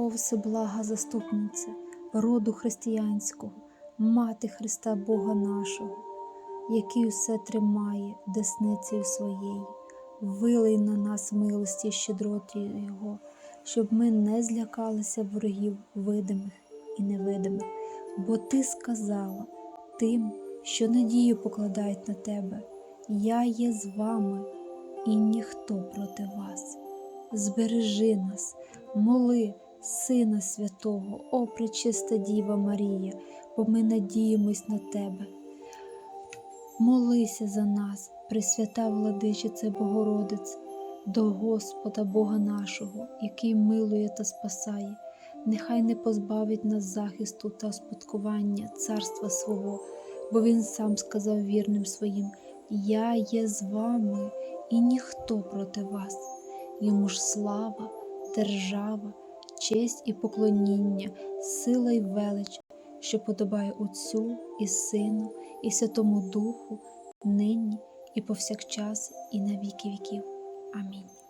О, всеблага заступниця, роду християнського, мати Христа Бога нашого, який усе тримає десницею своєю, вилий на нас милості і щедроті Його, щоб ми не злякалися ворогів видимих і невидимих, бо Ти сказала тим, що надію покладають на тебе, я є з вами, і ніхто проти вас. Збережи нас, моли, Сина Святого, о пречиста Діва Марія, бо ми надіємось на Тебе. Молися за нас, Пресвята Владичице Богородице, до Господа Бога нашого, який милує та спасає, нехай не позбавить нас захисту та спадкування царства свого, бо Він сам сказав вірним своїм: Я є з вами, і ніхто проти вас. Йому ж слава, держава, честь і поклоніння, сила й велич, що подобає Отцю і Сину, і Святому Духу, нині і повсякчас, і на віки віків. Амінь.